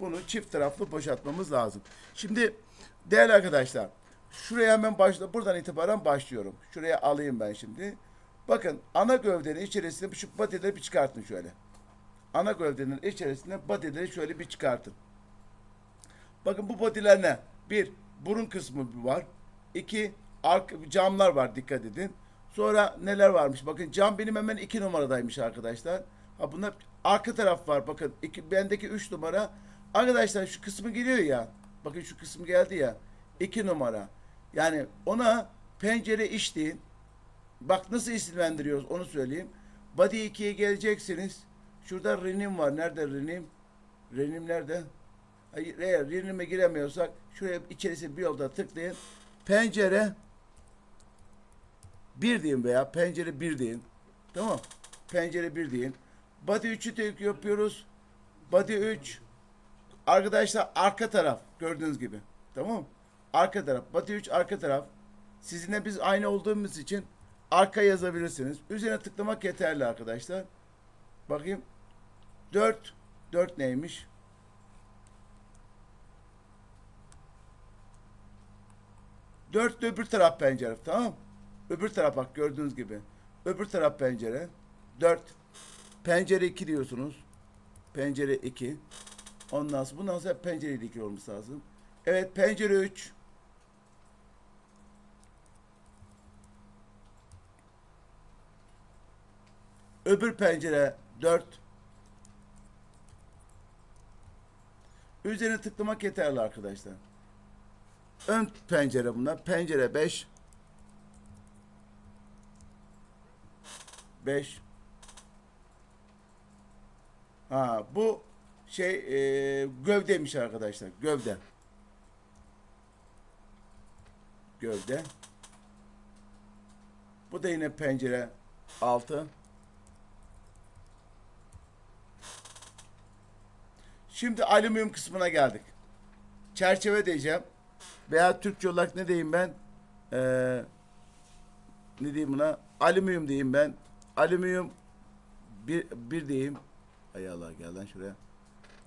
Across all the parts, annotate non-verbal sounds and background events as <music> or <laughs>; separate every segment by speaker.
Speaker 1: Bunu çift taraflı boşaltmamız lazım. Şimdi değerli arkadaşlar şuraya hemen başla buradan itibaren başlıyorum. Şuraya alayım ben şimdi. Bakın ana gövdenin içerisinde şu batileri bir çıkartın şöyle. Ana gövdenin içerisinde batileri şöyle bir çıkartın. Bakın bu batiler ne? Bir, burun kısmı var. İki, ark, camlar var dikkat edin. Sonra neler varmış? Bakın cam benim hemen iki numaradaymış arkadaşlar. Ha bunlar Arka taraf var bakın. İki, bendeki 3 numara. Arkadaşlar şu kısmı geliyor ya. Bakın şu kısmı geldi ya. 2 numara. Yani ona pencere iç deyin. Bak nasıl isimlendiriyoruz onu söyleyeyim. Body 2'ye geleceksiniz. Şurada Renim var. Nerede Renim? Renim nerede? Eğer Renim'e giremiyorsak şuraya içerisine bir yolda tıklayın. Pencere bir deyin veya pencere bir deyin. Tamam. Pencere bir deyin. Body 3'ü de yapıyoruz. Body 3. Arkadaşlar arka taraf gördüğünüz gibi. Tamam mı? Arka taraf. Body 3 arka taraf. Sizinle biz aynı olduğumuz için arka yazabilirsiniz. Üzerine tıklamak yeterli arkadaşlar. Bakayım. 4. 4 neymiş? Dört de öbür taraf pencere. Tamam Öbür taraf bak gördüğünüz gibi. Öbür taraf pencere. Dört. Pencere 2 diyorsunuz. Pencere 2. Ondan sonra bundan sonra pencere 2 olması lazım. Evet pencere 3. Öbür pencere 4. Üzerine tıklamak yeterli arkadaşlar. Ön pencere bunlar. Pencere 5. 5. Ha, bu şey e, gövdeymiş arkadaşlar. Gövde. Gövde. Bu da yine pencere altı. Şimdi alüminyum kısmına geldik. Çerçeve diyeceğim. Veya Türkçe olarak ne diyeyim ben? Ee, ne diyeyim buna? Alüminyum diyeyim ben. Alüminyum bir, bir diyeyim. Hay Allah gel lan şuraya.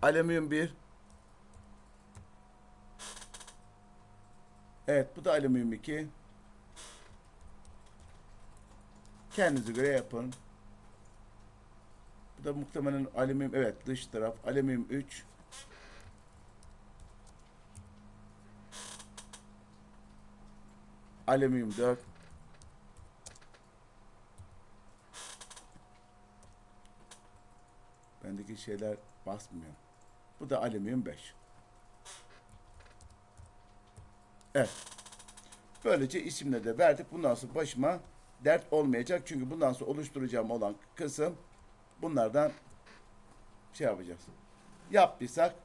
Speaker 1: Alüminyum 1. Evet bu da alüminyum 2. Kendinize göre yapın. Bu da muhtemelen alüminyum evet dış taraf alüminyum 3. Alüminyum 4. ilgili şeyler basmıyor. Bu da alüminyum 5. Evet. Böylece isimle de verdik. Bundan sonra başıma dert olmayacak. Çünkü bundan sonra oluşturacağım olan kısım bunlardan şey yapacağız. Yaptıysak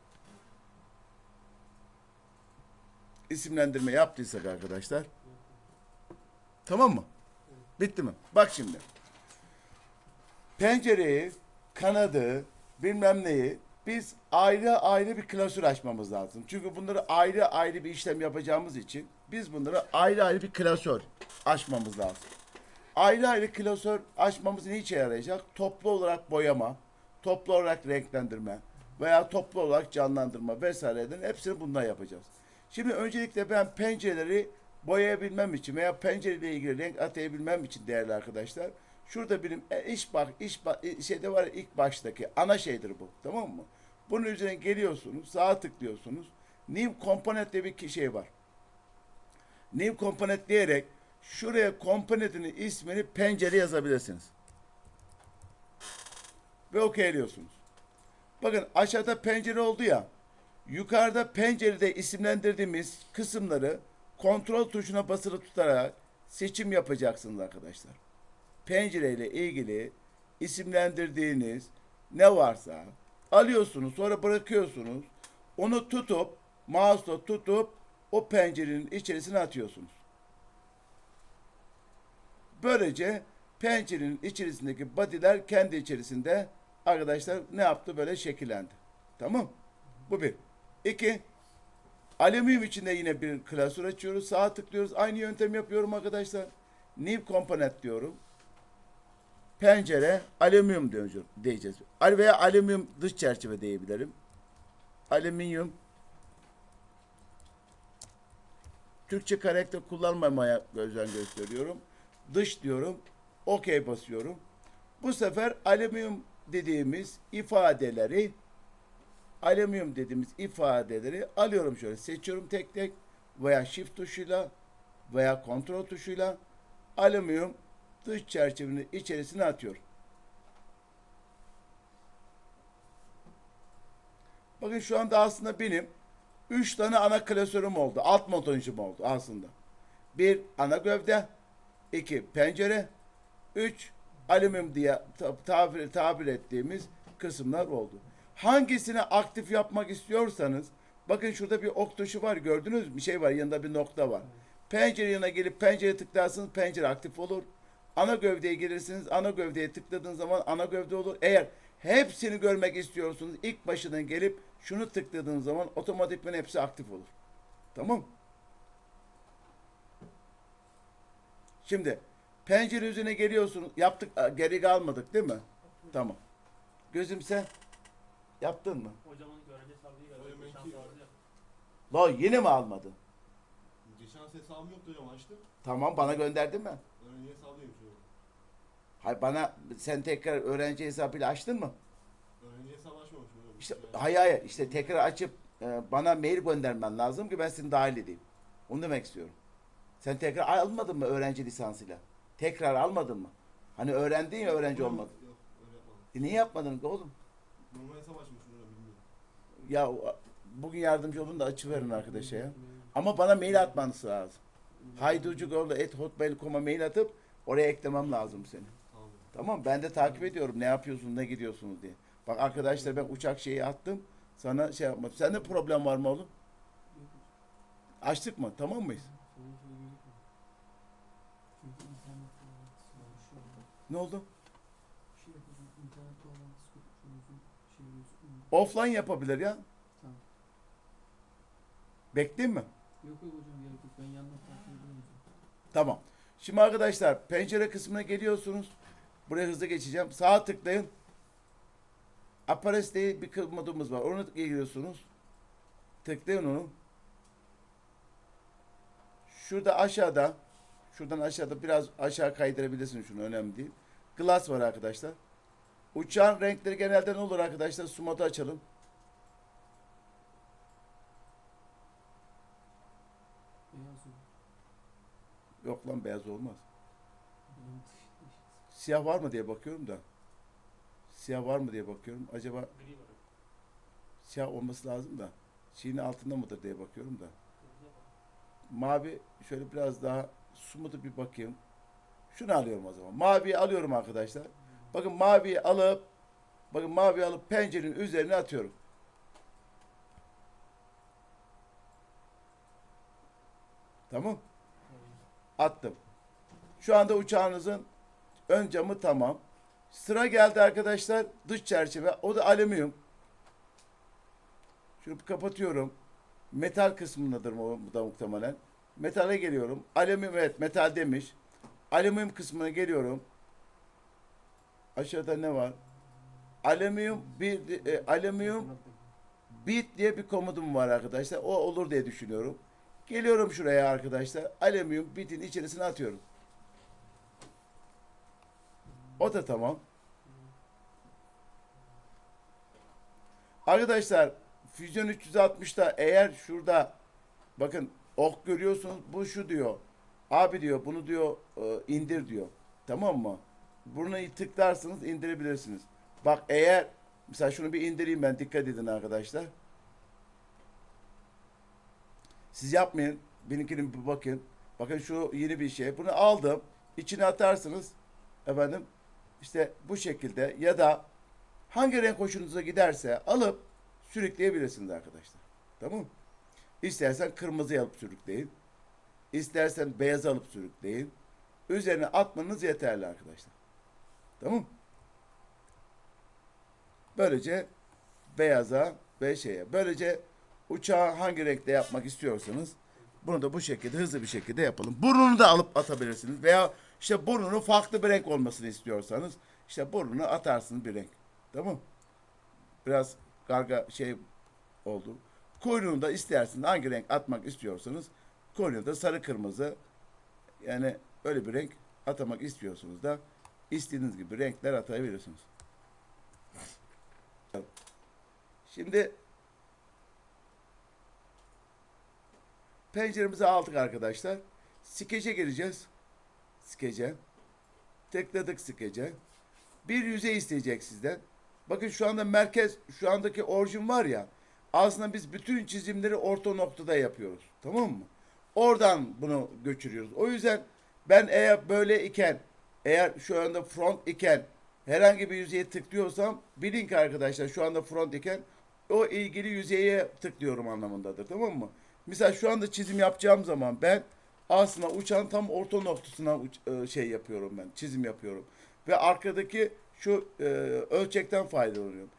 Speaker 1: isimlendirme yaptıysak arkadaşlar tamam mı? Bitti mi? Bak şimdi. Pencereyi, kanadı, bilmem neyi biz ayrı ayrı bir klasör açmamız lazım. Çünkü bunları ayrı ayrı bir işlem yapacağımız için biz bunları ayrı ayrı bir klasör açmamız lazım. Ayrı ayrı klasör açmamız ne işe yarayacak? Toplu olarak boyama, toplu olarak renklendirme veya toplu olarak canlandırma vesaireden hepsini bundan yapacağız. Şimdi öncelikle ben pencereleri boyayabilmem için veya pencereyle ilgili renk atayabilmem için değerli arkadaşlar Şurada benim e, iş bak iş bak, e, şeyde var ya, ilk baştaki ana şeydir bu. Tamam mı? Bunun üzerine geliyorsunuz, sağa tıklıyorsunuz. New Component diye bir şey var. New Component diyerek şuraya komponentin ismini pencere yazabilirsiniz. Ve okeyliyorsunuz. Bakın aşağıda pencere oldu ya. Yukarıda pencerede isimlendirdiğimiz kısımları kontrol tuşuna basılı tutarak seçim yapacaksınız arkadaşlar pencereyle ilgili isimlendirdiğiniz ne varsa alıyorsunuz sonra bırakıyorsunuz. Onu tutup mouse'la tutup o pencerenin içerisine atıyorsunuz. Böylece pencerenin içerisindeki body'ler kendi içerisinde arkadaşlar ne yaptı böyle şekillendi. Tamam. Bu bir. İki. Alüminyum içinde yine bir klasör açıyoruz. Sağa tıklıyoruz. Aynı yöntem yapıyorum arkadaşlar. New component diyorum pencere alüminyum diyeceğiz. Veya alüminyum dış çerçeve diyebilirim. Alüminyum Türkçe karakter kullanmamaya özen gösteriyorum. Dış diyorum. OK basıyorum. Bu sefer alüminyum dediğimiz ifadeleri alüminyum dediğimiz ifadeleri alıyorum şöyle seçiyorum tek tek veya shift tuşuyla veya kontrol tuşuyla alüminyum dış çerçevenin içerisine atıyor. Bakın şu anda aslında benim 3 tane ana klasörüm oldu. Alt montajım oldu aslında. Bir ana gövde, iki pencere, üç alüminyum diye tabir, tabir ettiğimiz kısımlar oldu. Hangisini aktif yapmak istiyorsanız bakın şurada bir ok tuşu var gördünüz mü? Bir şey var yanında bir nokta var. Pencere yanına gelip pencere tıklarsınız pencere aktif olur. Ana gövdeye gelirsiniz. Ana gövdeye tıkladığınız zaman ana gövde olur. Eğer hepsini görmek istiyorsunuz ilk başından gelip şunu tıkladığınız zaman otomatikman hepsi aktif olur. Tamam Şimdi pencere üzerine geliyorsunuz. Yaptık geri kalmadık değil mi? Tamam. Gözüm sen yaptın mı? Hocamın görece sabrıyla. La yine mi almadın? Geçen ses almı yoktu hocam açtım. Tamam bana gönderdin mi? Hayır bana sen tekrar öğrenci hesabıyla açtın mı? Öğrenci hesabı açmamışım. İşte, hayır hayır işte tekrar açıp e, bana mail göndermen lazım ki ben seni dahil edeyim. Onu demek istiyorum. Sen tekrar almadın mı öğrenci lisansıyla? Tekrar almadın mı? Hani öğrendin ya öğrenci olmadın. Yok, yapmadım. E niye yapmadın oğlum? Normal hesap açmışım hocam bilmiyorum. Ya bugün yardımcı olun da açıverin arkadaşa ya. Ama bana mail atmanız lazım. Hayducugoğlu.hotmail.com'a mail atıp oraya eklemem lazım seni. Tamam ben de takip ediyorum ne yapıyorsunuz ne gidiyorsunuz diye. Bak arkadaşlar ben uçak şeyi attım. Sana şey yapmadım. Sende problem var mı oğlum? Açtık mı? Tamam mıyız? Ne oldu? Offline yapabilir ya. Tamam. Bekleyeyim mi? Yok yok hocam gerek yok. Ben yanına takip ediyorum. Tamam. Şimdi arkadaşlar pencere kısmına geliyorsunuz. Buraya hızlı geçeceğim. Sağa tıklayın. Apares diye bir modumuz var. Onu giriyorsunuz. Tıklayın onu. Şurada aşağıda şuradan aşağıda biraz aşağı kaydırabilirsiniz şunu önemli değil. Glass var arkadaşlar. Uçağın renkleri genelde ne olur arkadaşlar? Sumatı açalım. Beyaz Yok lan beyaz olmaz. Siyah var mı diye bakıyorum da. Siyah var mı diye bakıyorum. Acaba siyah olması lazım da. Çiğnin altında mıdır diye bakıyorum da. Mavi şöyle biraz daha su mudur bir bakayım. Şunu alıyorum o zaman. Mavi alıyorum arkadaşlar. Bakın mavi alıp bakın mavi alıp pencerenin üzerine atıyorum. Tamam. Attım. Şu anda uçağınızın Ön camı tamam. Sıra geldi arkadaşlar dış çerçeve. O da alüminyum. Şunu kapatıyorum. Metal kısmındadır bu da muhtemelen. Metale geliyorum. Alüminyum evet metal demiş. Alüminyum kısmına geliyorum. Aşağıda ne var? Alüminyum bir e, alüminyum bit diye bir komutum var arkadaşlar. O olur diye düşünüyorum. Geliyorum şuraya arkadaşlar. Alüminyum bitin içerisine atıyorum. O da tamam. Arkadaşlar Füzyon 360'da eğer şurada bakın ok görüyorsunuz bu şu diyor. Abi diyor bunu diyor e, indir diyor. Tamam mı? Bunu tıklarsınız indirebilirsiniz. Bak eğer mesela şunu bir indireyim ben dikkat edin arkadaşlar. Siz yapmayın. Benimkinin bir bakın. Bakın şu yeni bir şey. Bunu aldım. İçine atarsınız. Efendim işte bu şekilde ya da hangi renk hoşunuza giderse alıp sürükleyebilirsiniz arkadaşlar. Tamam mı? İstersen kırmızı alıp sürükleyin. İstersen beyaz alıp sürükleyin. Üzerine atmanız yeterli arkadaşlar. Tamam mı? Böylece beyaza ve şeye. Böylece uçağı hangi renkte yapmak istiyorsanız bunu da bu şekilde hızlı bir şekilde yapalım. Burnunu da alıp atabilirsiniz veya işte burnunu farklı bir renk olmasını istiyorsanız işte burnunu atarsınız bir renk. Tamam Biraz karga şey oldu. Kuyruğunu da istersiniz hangi renk atmak istiyorsanız kuyruğunu da sarı kırmızı yani öyle bir renk atamak istiyorsunuz da istediğiniz gibi renkler atayabilirsiniz. Şimdi Penceremizi aldık arkadaşlar. Skece gireceğiz. Skece. Tekladık skece. Bir yüzey isteyecek sizden. Bakın şu anda merkez, şu andaki orijin var ya. Aslında biz bütün çizimleri orta noktada yapıyoruz. Tamam mı? Oradan bunu götürüyoruz. O yüzden ben eğer böyle iken, eğer şu anda front iken herhangi bir yüzeye tıklıyorsam bilin ki arkadaşlar şu anda front iken o ilgili yüzeye tıklıyorum anlamındadır. Tamam mı? Mesela şu anda çizim yapacağım zaman ben aslında uçağın tam orta noktasına e, şey yapıyorum ben. Çizim yapıyorum. Ve arkadaki şu e, ölçekten faydalanıyorum.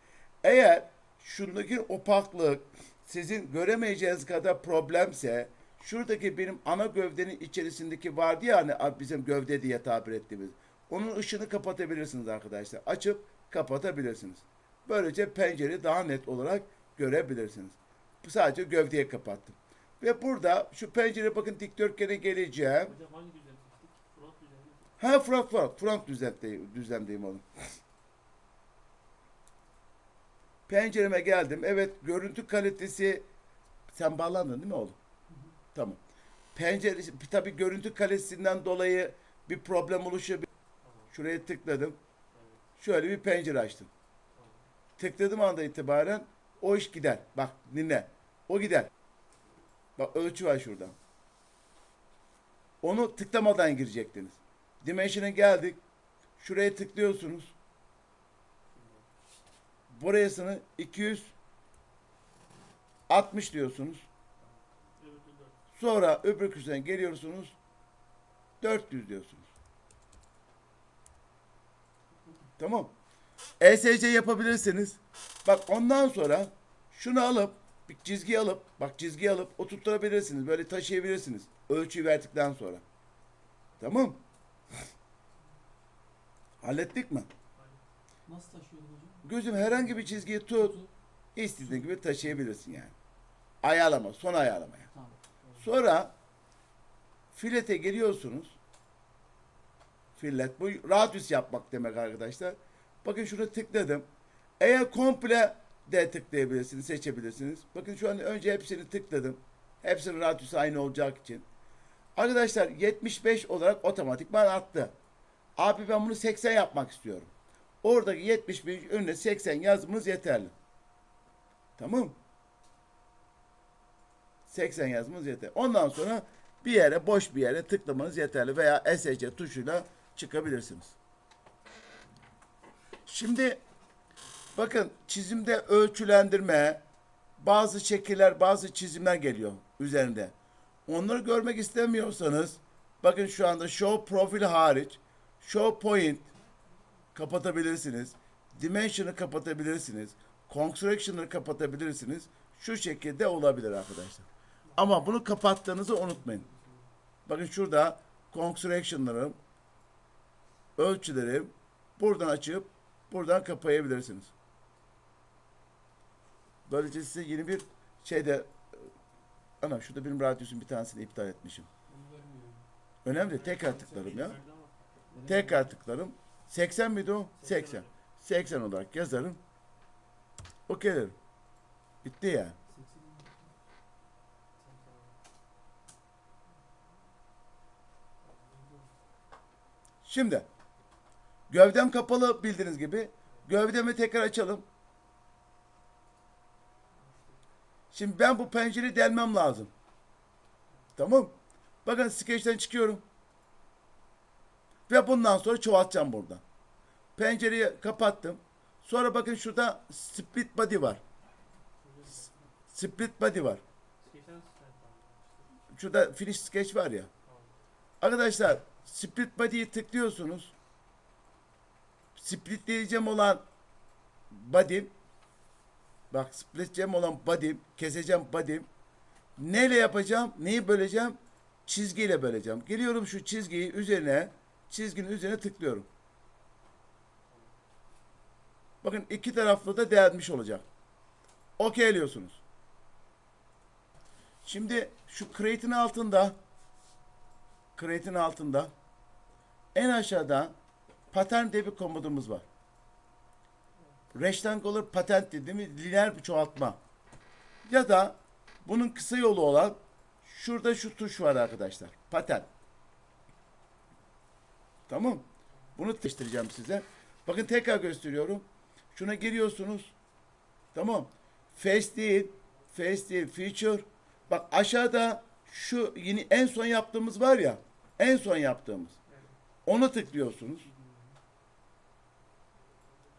Speaker 1: Eğer şundaki opaklık sizin göremeyeceğiniz kadar problemse şuradaki benim ana gövdenin içerisindeki vardı ya hani bizim gövde diye tabir ettiğimiz. Onun ışını kapatabilirsiniz arkadaşlar. Açıp kapatabilirsiniz. Böylece pencereyi daha net olarak görebilirsiniz. Sadece gövdeye kapattım. Ve burada şu pencere bakın dikdörtgene geleceğim. Ha front front. Front düzlemdeyim, düzlemdeyim onu. <laughs> Pencereme geldim. Evet görüntü kalitesi sen bağlandın değil mi oğlum? Tamam. Pencere tabi görüntü kalitesinden dolayı bir problem oluşabilir. Şuraya tıkladım. Şöyle bir pencere açtım. Tıkladım anda itibaren o iş gider. Bak dinle. O gider. Bak ölçü var şurada. Onu tıklamadan girecektiniz. Dimension'a geldik. Şuraya tıklıyorsunuz. Burasını 260 diyorsunuz. Sonra öbür köşesine geliyorsunuz. 400 diyorsunuz. Tamam. ESC yapabilirsiniz. Bak ondan sonra şunu alıp bir çizgi alıp bak çizgi alıp oturtabilirsiniz. Böyle taşıyabilirsiniz. Ölçüyü verdikten sonra. Tamam. Hallettik mi? Nasıl taşıyordun hocam? Gözüm herhangi bir çizgiyi tut. İstediğin gibi taşıyabilirsin yani. Ayarlama. Son ayarlamaya. Tamam. Sonra filete geliyorsunuz. Fillet. Bu radyüs yapmak demek arkadaşlar. Bakın şurada tıkladım. Eğer komple de tıklayabilirsiniz, seçebilirsiniz. Bakın şu an önce hepsini tıkladım. Hepsinin radiüsü aynı olacak için. Arkadaşlar 75 olarak otomatikman attı. Abi ben bunu 80 yapmak istiyorum. Oradaki 75 önüne 80 yazmanız yeterli. Tamam 80 yazmanız yeterli. Ondan sonra bir yere boş bir yere tıklamanız yeterli veya SC tuşuyla çıkabilirsiniz. Şimdi Bakın çizimde ölçülendirme, bazı şekiller, bazı çizimler geliyor üzerinde. Onları görmek istemiyorsanız bakın şu anda show profil hariç show point kapatabilirsiniz. Dimension'ı kapatabilirsiniz. Construction'ı kapatabilirsiniz. Şu şekilde olabilir arkadaşlar. Ama bunu kapattığınızı unutmayın. Bakın şurada construction'larım, ölçülerim buradan açıp buradan kapayabilirsiniz. Böylece size yeni bir şeyde ana şurada benim radyosun bir tanesini iptal etmişim. Önemli. Tekrar tıklarım ya. Tekrar tıklarım. 80 miydi o? 80. 80 olarak yazarım. Okey derim. Bitti ya. Yani. Şimdi gövdem kapalı bildiğiniz gibi. Gövdemi tekrar açalım. Şimdi ben bu pencereyi delmem lazım. Tamam. Bakın skeçten çıkıyorum. Ve bundan sonra çoğaltacağım buradan. Pencereyi kapattım. Sonra bakın şurada split body var. Split body var. Şurada finish sketch var ya. Arkadaşlar split body'yi tıklıyorsunuz. Splitleyeceğim olan body Bak split spliteceğim olan body'im, keseceğim body'im. Neyle yapacağım? Neyi böleceğim? Çizgiyle böleceğim. Geliyorum şu çizgiyi üzerine, çizginin üzerine tıklıyorum. Bakın iki taraflı da değermiş olacak. diyorsunuz. Şimdi şu create'in altında create'in altında en aşağıda pattern diye bir komutumuz var rectangular patent dediğimiz lineer bir çoğaltma. Ya da bunun kısa yolu olan şurada şu tuş var arkadaşlar. Patent. Tamam. Bunu değiştireceğim size. Bakın tekrar gösteriyorum. Şuna giriyorsunuz. Tamam. Face değil. Face değil. Feature. Bak aşağıda şu yeni en son yaptığımız var ya. En son yaptığımız. Ona tıklıyorsunuz.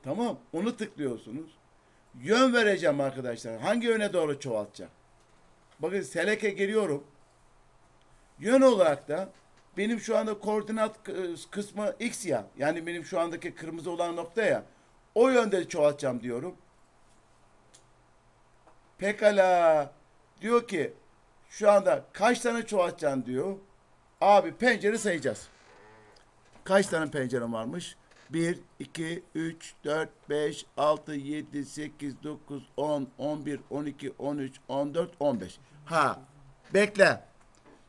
Speaker 1: Tamam onu tıklıyorsunuz. Yön vereceğim arkadaşlar. Hangi yöne doğru çoğaltacağım? Bakın seleke giriyorum. Yön olarak da benim şu anda koordinat kısmı x ya. Yani benim şu andaki kırmızı olan nokta ya. O yönde çoğaltacağım diyorum. Pekala. Diyor ki şu anda kaç tane çoğaltacaksın diyor. Abi pencere sayacağız. Kaç tane pencere varmış? 1, 2, 3, 4, 5, 6, 7, 8, 9, 10, 11, 12, 13, 14, 15. Ha bekle.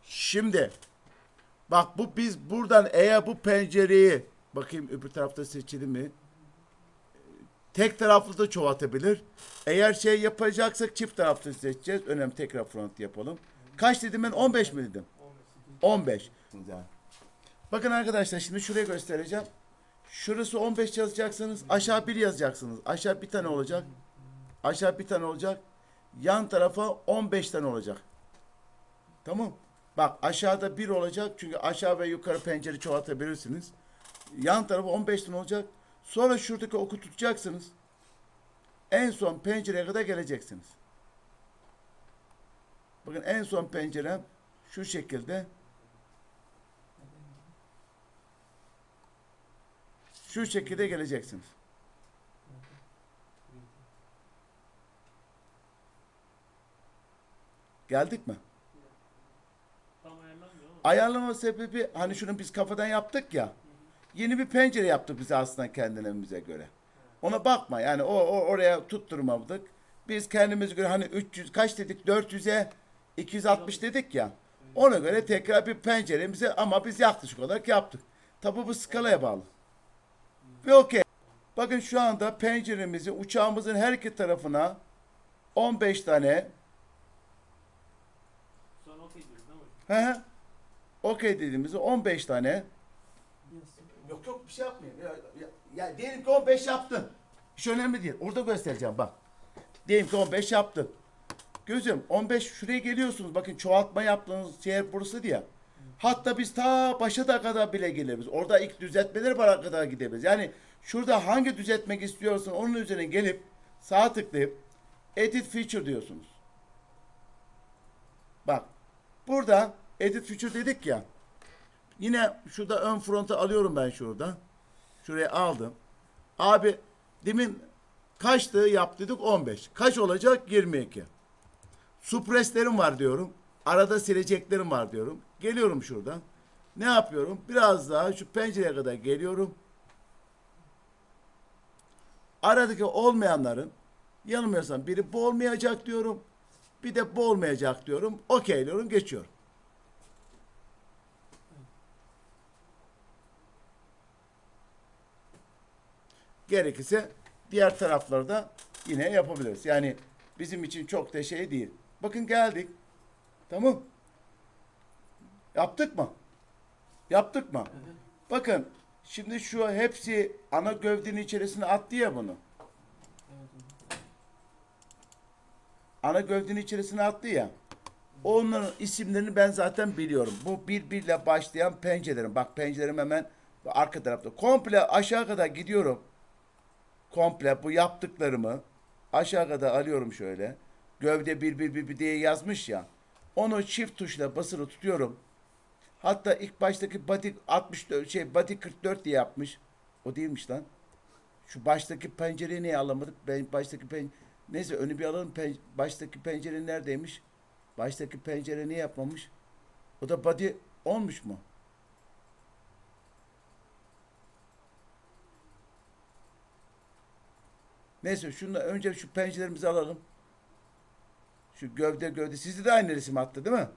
Speaker 1: Şimdi bak bu biz buradan eğer bu pencereyi bakayım öbür tarafta seçili mi? Tek taraflı da çoğaltabilir. Eğer şey yapacaksak çift taraflı seçeceğiz. Önemli tekrar front yapalım. Kaç dedim ben? 15 mi dedim? 15. 15. Bakın arkadaşlar şimdi şuraya göstereceğim. Şurası 15 yazacaksınız. Aşağı 1 yazacaksınız. Aşağı bir tane olacak. Aşağı bir tane olacak. Yan tarafa 15 tane olacak. Tamam. Bak aşağıda 1 olacak. Çünkü aşağı ve yukarı pencere çoğaltabilirsiniz. Yan tarafı 15 tane olacak. Sonra şuradaki oku tutacaksınız. En son pencereye kadar geleceksiniz. Bakın en son pencerem şu şekilde. Şu şekilde geleceksiniz. Geldik mi? Ayarlama sebebi hani şunu biz kafadan yaptık ya. Yeni bir pencere yaptık bize aslında kendilerimize göre. Ona bakma yani o, o oraya tutturmadık. Biz kendimiz göre hani 300 kaç dedik 400'e 260 dedik ya. Ona göre tekrar bir penceremizi ama biz yaklaşık olarak yaptık. Tabi bu skalaya bağlı ve okey. Bakın şu anda penceremizi uçağımızın her iki tarafına 15 tane He. Okey dediğimizde 15 tane Yok yok bir şey yapmayayım. Ya, ya, ya diyelim ki 15 yaptın. Hiç şey önemli değil. Orada göstereceğim bak. Diyelim ki 15 yaptın. Gözüm 15 şuraya geliyorsunuz. Bakın çoğaltma yaptığınız yer burası diye. Hatta biz ta başa da kadar bile gelebiliriz. Orada ilk düzeltmeler var kadar gidebiliriz. Yani şurada hangi düzeltmek istiyorsan onun üzerine gelip sağa tıklayıp edit feature diyorsunuz. Bak burada edit feature dedik ya. Yine şurada ön frontu alıyorum ben şurada. Şuraya aldım. Abi demin kaçtı yap dedik 15. Kaç olacak? 22. Supreslerim var diyorum. Arada sileceklerim var diyorum. Geliyorum şuradan. Ne yapıyorum? Biraz daha şu pencereye kadar geliyorum. Aradaki olmayanların yanılmıyorsam biri bu olmayacak diyorum. Bir de bu olmayacak diyorum. Okey diyorum geçiyorum. Gerekirse diğer tarafları da yine yapabiliriz. Yani bizim için çok da şey değil. Bakın geldik. Tamam. Yaptık mı? Yaptık mı? Hı Bakın şimdi şu hepsi ana gövdenin içerisine attı ya bunu. Ana gövdenin içerisine attı ya. Onların isimlerini ben zaten biliyorum. Bu birbiriyle başlayan pencerelerim. Bak pencerelerim hemen arka tarafta. Komple aşağı kadar gidiyorum. Komple bu yaptıklarımı aşağı kadar alıyorum şöyle. Gövde bir bir bir, bir diye yazmış ya. Onu çift tuşla basılı tutuyorum. Hatta ilk baştaki body 64 şey body 44 diye yapmış. O değilmiş lan. Şu baştaki pencereyi niye alamadık? Ben baştaki pen Neyse önü bir alalım. Pen baştaki pencere neredeymiş? Baştaki pencere niye yapmamış? O da body olmuş mu? Neyse şunu önce şu pencerelerimizi alalım. Şu gövde gövde. Sizde de aynı resim attı değil mi?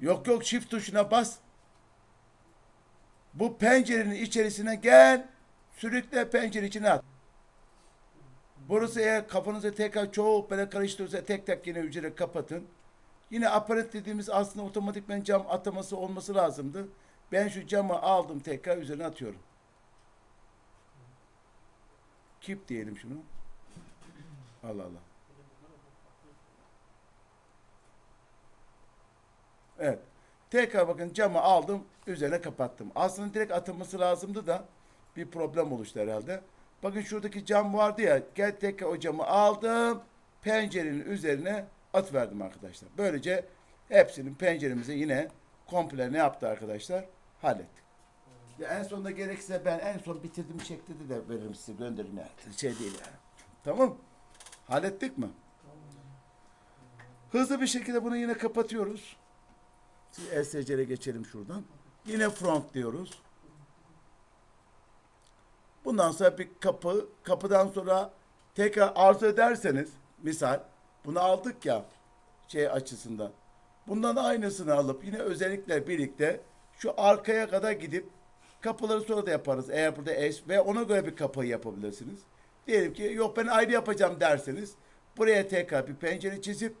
Speaker 1: Yok yok çift tuşuna bas. Bu pencerenin içerisine gel. Sürükle pencere içine at. Burası eğer kafanızı tekrar çok böyle karıştırırsa tek tek yine hücre kapatın. Yine aparat dediğimiz aslında otomatikmen cam ataması olması lazımdı. Ben şu camı aldım tekrar üzerine atıyorum. Kip diyelim şunu. Allah Allah. Evet. Tekrar bakın camı aldım, üzerine kapattım. Aslında direkt atılması lazımdı da bir problem oluştu herhalde. Bakın şuradaki cam vardı ya. Gel tekrar o camı aldım. Pencerenin üzerine atverdim arkadaşlar. Böylece hepsinin penceremizi yine komple ne yaptı arkadaşlar? Hallettik. Ya en sonunda gerekirse ben en son bitirdim çekti de veririm size gönderirim yani. Şey değil yani. Tamam. Hallettik mi? Hızlı bir şekilde bunu yine kapatıyoruz. ESC'ye geçelim şuradan. Yine front diyoruz. Bundan sonra bir kapı, kapıdan sonra tekrar arzu ederseniz misal bunu aldık ya şey açısından. Bundan aynısını alıp yine özellikle birlikte şu arkaya kadar gidip kapıları sonra da yaparız. Eğer burada eş ve ona göre bir kapı yapabilirsiniz. Diyelim ki yok ben ayrı yapacağım derseniz buraya tekrar bir pencere çizip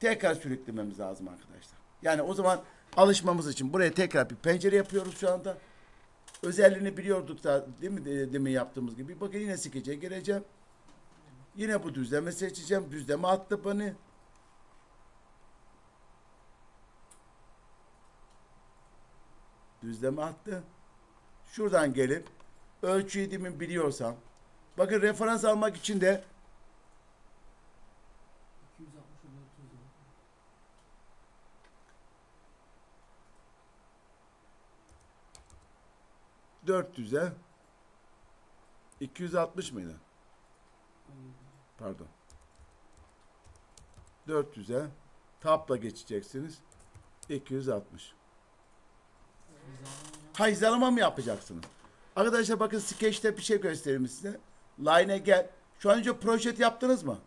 Speaker 1: tekrar sürüklememiz lazım arkadaşlar. Yani o zaman alışmamız için buraya tekrar bir pencere yapıyoruz şu anda. Özelliğini biliyorduk da değil mi de, demin yaptığımız gibi. Bakın yine skece gireceğim. Yine bu düzleme seçeceğim. Düzleme attı beni. Düzleme attı. Şuradan gelip ölçüyü biliyorsam. Bakın referans almak için de 400'e 260 mıydı? Pardon. 400'e tapla geçeceksiniz. 260. Hayzalama mı yapacaksınız? Arkadaşlar bakın skeçte bir şey göstereyim size. Line'e gel. Şu an önce projet yaptınız mı?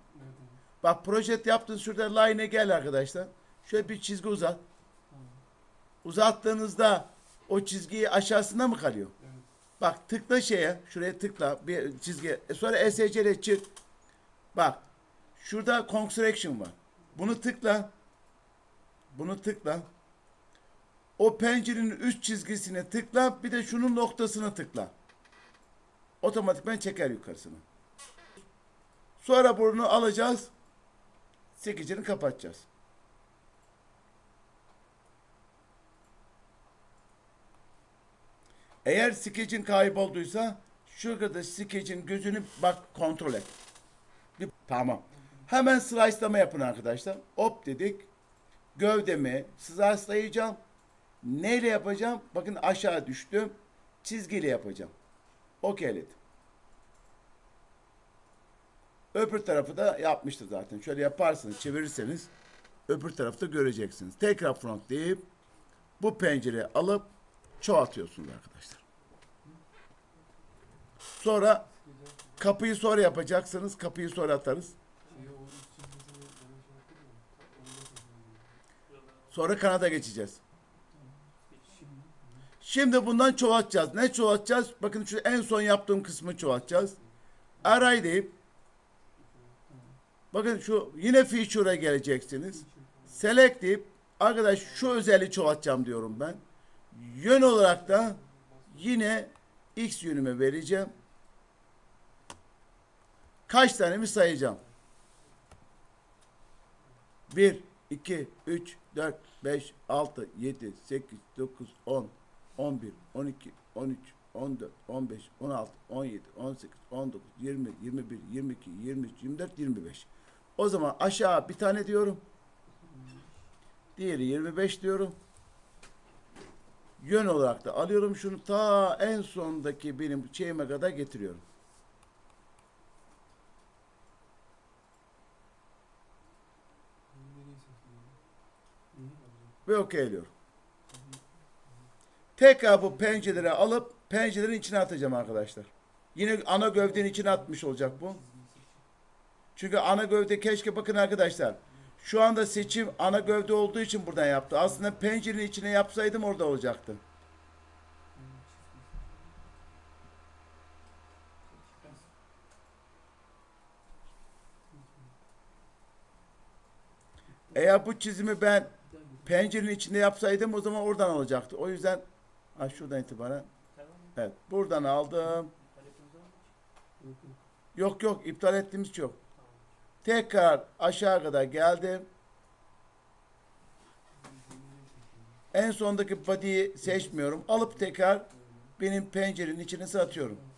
Speaker 1: Bak proje yaptın şurada line'e gel arkadaşlar. Şöyle bir çizgi uzat. Uzattığınızda o çizgiyi aşağısında mı kalıyor? Bak tıkla şeye. Şuraya tıkla. Bir çizgi. E, sonra SCR'e çık. Bak. Şurada construction var. Bunu tıkla. Bunu tıkla. O pencerenin üst çizgisine tıkla. Bir de şunun noktasına tıkla. Otomatikman çeker yukarısını. Sonra burnu alacağız. Sekicini kapatacağız. Eğer skecin kaybolduysa şurada skecin gözünü bak kontrol et. Bir, tamam. Hemen slice'lama yapın arkadaşlar. Hop dedik. Gövdemi slice'layacağım. Neyle yapacağım? Bakın aşağı düştüm. Çizgiyle yapacağım. Okeyledim. Öbür tarafı da yapmıştır zaten. Şöyle yaparsınız, çevirirseniz öbür tarafta göreceksiniz. Tekrar front deyip bu pencereyi alıp çoğaltıyorsunuz arkadaşlar. Sonra kapıyı sonra yapacaksınız. Kapıyı sonra atarız. Sonra kanada geçeceğiz. Şimdi bundan çoğaltacağız. Ne çoğaltacağız? Bakın şu en son yaptığım kısmı çoğaltacağız. Array deyip bakın şu yine feature'a geleceksiniz. Select deyip arkadaş şu özelliği çoğaltacağım diyorum ben. Yön olarak da yine x yönüme vereceğim. Kaç tane bir sayacağım? 1, 2, 3, 4, 5, 6, 7, 8, 9, 10, 11, 12, 13, 14, 15, 16, 17, 18, 19, 20, 21, 22, 23, 24, 25. O zaman aşağı bir tane diyorum. Diğeri 25 diyorum yön olarak da alıyorum. Şunu ta en sondaki benim şeyime kadar getiriyorum. Ve okeyliyorum. Tekrar bu pencereleri alıp pencerelerin içine atacağım arkadaşlar. Yine ana gövdenin içine atmış olacak bu. Çünkü ana gövde keşke bakın arkadaşlar. Şu anda seçim ana gövde olduğu için buradan yaptı. Aslında pencerenin içine yapsaydım orada olacaktı. Eğer bu çizimi ben pencerenin içinde yapsaydım o zaman oradan alacaktı. O yüzden ha şuradan itibaren evet buradan aldım. Yok yok iptal ettiğimiz yok. Tekrar aşağı kadar geldim. En sondaki patiyi seçmiyorum. Alıp tekrar benim pencerenin içine satıyorum.